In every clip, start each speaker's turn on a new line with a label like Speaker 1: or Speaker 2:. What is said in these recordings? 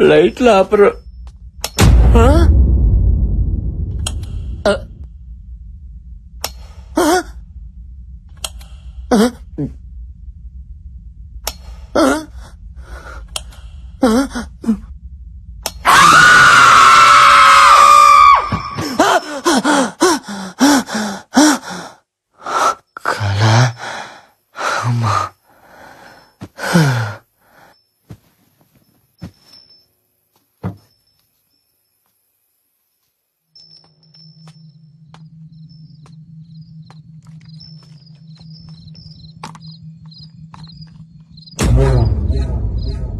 Speaker 1: లైట్లు ఆపరు. ఆ?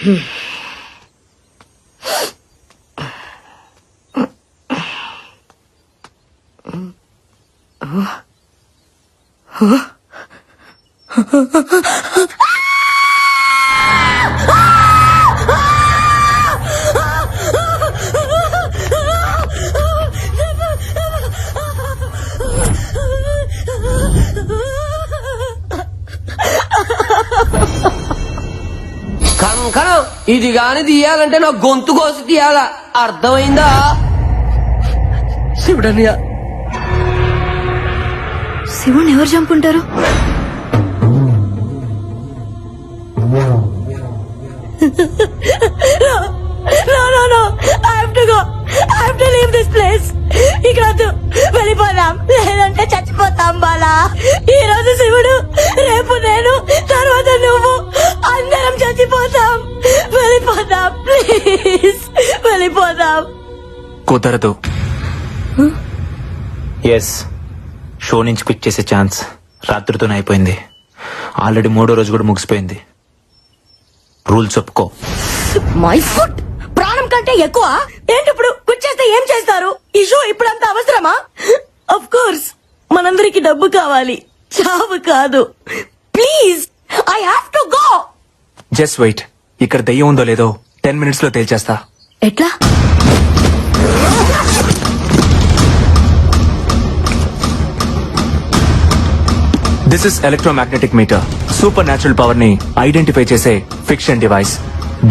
Speaker 1: Hmm. కంకణం ఇది గాని తీయాలంటే నా గొంతు కోసి తీయాలా? అర్థమైందా? శివుడనియా
Speaker 2: శివుని ఎవరు చంపుంటారు?
Speaker 3: No, no, no. I have to go. I have to leave this place. ఇక్కడ వద్దు వెళ్ళిపోదాం. లేదంటే చచ్చిపోతాం బాలా. ఈ రోజు శివుడు రేపు నేను తర్వాత నువ్వు అందరం చచ్చిపోతాం. వెళ్ళిపోదాం. ప్లీజ్. వెళ్ళిపోదాం.
Speaker 4: కుదరదు. ఎస్ షో నుంచి క్విట్ చేసే ఛాన్స్ రాత్రితోనే అయిపోయింది. ఆల్రెడీ మూడో రోజు కూడా ముగిసిపోయింది. రూల్స్ ఒప్పుకో
Speaker 3: మై ఫుట్ ప్రాణం కంటే ఎక్కువ? ఏంటి ఇప్పుడు? కూర్చేస్తే ఏం చేస్తారు? ఈ షో ఇప్పుడంత అవసరమా? అఫ్ కోర్స్ మనందరికి డబ్బు కావాలి. చావు కాదు. Please I have to go
Speaker 4: just wait ఇక్కడ దెయ్యం ఉందో లేదో టెన్ మినిట్స్లో తేల్చేస్తా.
Speaker 3: ఎట్లా?
Speaker 4: This is electromagnetic meter supernatural పవర్ని ఐడెంటిఫై చేసే ఫిక్షన్ డివైస్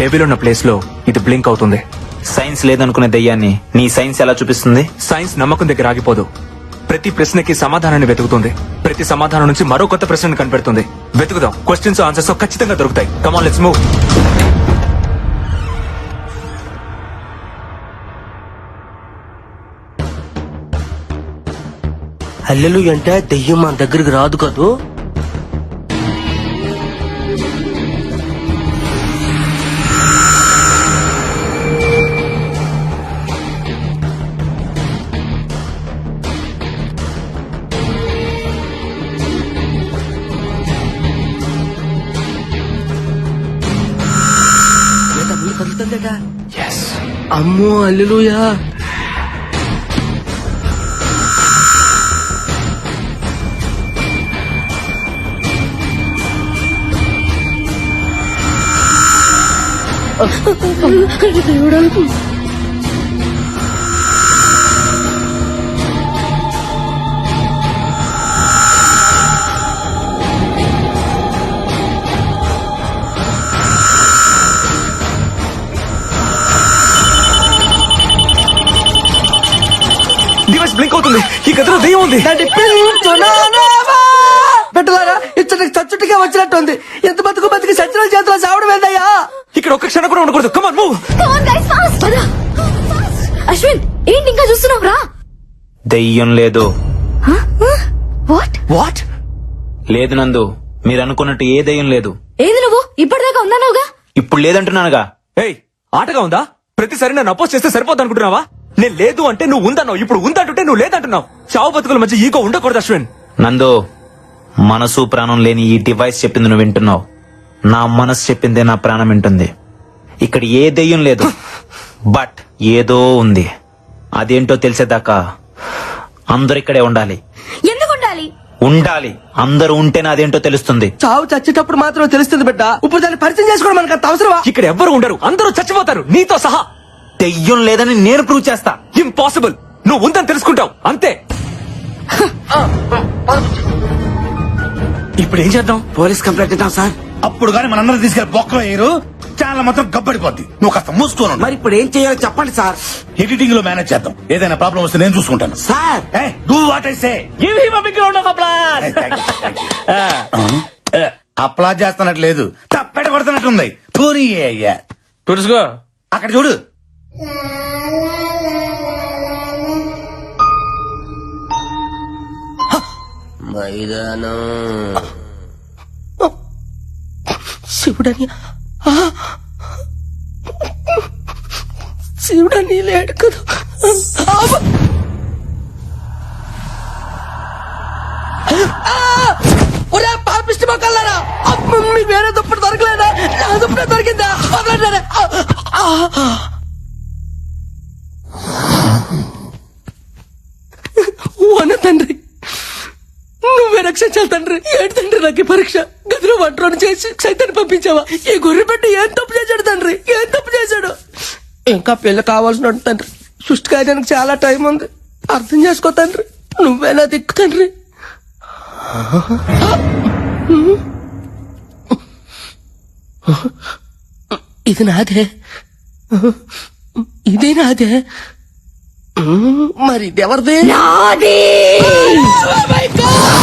Speaker 4: డెవిల్ ఉన్న ప్లేస్లో ఇది బ్లింక్ అవుతుంది.
Speaker 5: సైన్స్ లేదనుకునే దయ్యాన్ని నీ సైన్స్ ఎలా చూపిస్తుంది?
Speaker 4: సైన్స్ నమ్మకం దగ్గర ఆగిపోదు. ప్రతి ప్రశ్నకి సమాధానాన్ని వెతుకుతుంది. ప్రతి సమాధానం నుంచి మరో కొత్త ప్రశ్నను కనిపెడుతుంది. వెతుకుదాం. క్వశ్చన్స్ ఆన్సర్స్ ఖచ్చితంగా దొరుకుతాయి. కమాన్ లెట్స్ మూవ్
Speaker 6: హల్లెలు అంటే దెయ్యం మన దగ్గరికి రాదు కదూ? అమ్మో అల్లెలుయా
Speaker 4: డివైస్ బ్లింక్ అవుతుంది. ఈ గదిలో దెయ్యం ఉంది.
Speaker 6: పెట్టలారా ఇచ్చటి చచ్చుటిగా వచ్చినట్టుంది. ఎంత బతుకు బతికి సచిన చేతిలో చావడం ఏందయ్యా
Speaker 4: ఇక్కడ ఒక్క క్షణం కూడా ఉండకూడదు. Come on move
Speaker 2: on, guys, fast. పద. అశ్విన్ ఏంటి ఇంకా చూస్తున్నావు? రా.
Speaker 5: దెయ్యం లేదు.
Speaker 2: వాట్
Speaker 4: వాట్
Speaker 5: లేదు నందు మీరు అనుకున్నట్టు ఏ దెయ్యం లేదు.
Speaker 2: ఏది నువ్వు? ఇప్పటిదాకా ఉన్నావుగా
Speaker 5: ఇప్పుడు లేదంటున్నానుగా.
Speaker 4: ఏయ్ ఆటగా ఉందా? ప్రతిసారి నన్ను అపోజ్ చేస్తే సరిపోద్ది అనుకుంటున్నావా? నేను లేదు అంటే నువ్వు ఉందన్నావు. ఇప్పుడు ఉందంటుంటే నువ్వు లేదంటున్నావు. చావు బతుకుల మధ్య ఈగో ఉండకూడదు అశ్విన్.
Speaker 5: నందు మనసు ప్రాణం లేని ఈ డివైస్ చెప్పింది నువ్వు వింటున్నావు. నా మనసు చెప్పిందే నా ప్రాణం వింటుంది. ఇక్కడ ఏ దెయ్యం లేదు. బట్ ఏదో ఉంది. అదేంటో తెలిసేదాకా అందరు ఇక్కడే ఉండాలి.
Speaker 2: ఎందుకు ఉండాలి?
Speaker 5: ఉండాలి. అందరూ ఉంటేనే అదేంటో తెలుస్తుంది.
Speaker 6: చావు చచ్చేటప్పుడు మాత్రం తెలుస్తుంది బిడ్డ. ఇప్పుడు దాన్ని పరిచయం చేసుకోవడం మనకు అంత అవసరమా?
Speaker 4: ఇక్కడ ఎవ్వరు ఉండరు. అందరూ చచ్చిపోతారు. నీతో సహా.
Speaker 5: దెయ్యం లేదని నేను ప్రూవ్ చేస్తా.
Speaker 4: ఇంపాసిబుల్ నువ్వు ఉందని తెలుసుకుంటావు. అంతే. ఇప్పుడు ఏం చేద్దాం?
Speaker 6: పోలీస్ కంప్లైంట్ ఇద్దాం సార్.
Speaker 7: అప్పుడు గాని మనందరం తీసుకెళ్ళి బొక్కలో వేయరు ఛానల్ మొత్తం గబ్బడిపోద్ది. నువ్వు కాస్త మూసుకోను
Speaker 6: మరి ఇప్పుడు ఏం చేయాలో చెప్పండి సార్.
Speaker 7: ఎడిటింగ్లో మేనేజ్ చేద్దాం. ఏదైనా ప్రాబ్లం వస్తే నేను చూసుకుంటాను.
Speaker 6: Sir.
Speaker 7: Do what I say అప్లా చేస్తున్నట్టు లేదు. తప్పెట కొడుతున్నట్టుంది పూరి అయ్యా
Speaker 6: తుడుచుకో.
Speaker 7: అక్కడ చూడు.
Speaker 6: మైదానం. శివుడని శివుడని లేడు కదా. ఆ! ఒరే పాపిష్టి మొక్కలారా అమ్మ, మీకు వేరే దుప్పటి దొరకలేదా. నా దుప్పటి దొరికిందా? తండ్రి ఏంటి తండ్రి నాకు పరీక్ష? గదిలో వంటలను చేసి సైతాన్ని పంపించావా? ఈ గొర్రె పెట్టి ఏం తప్పు చేశాడు తండ్రి? ఏం తప్పు చేశాడు? ఇంకా పెళ్ళి కావాల్సిన తండ్రి. సృష్టి కార్యానికి చాలా టైం ఉంది. అర్థం చేసుకో తండ్రి. నువ్వేనా దిక్కు తండ్రి? ఇది నాదే. ఇదే నాదే. మరి ఇది ఎవరిది?
Speaker 3: నాది!
Speaker 6: Oh!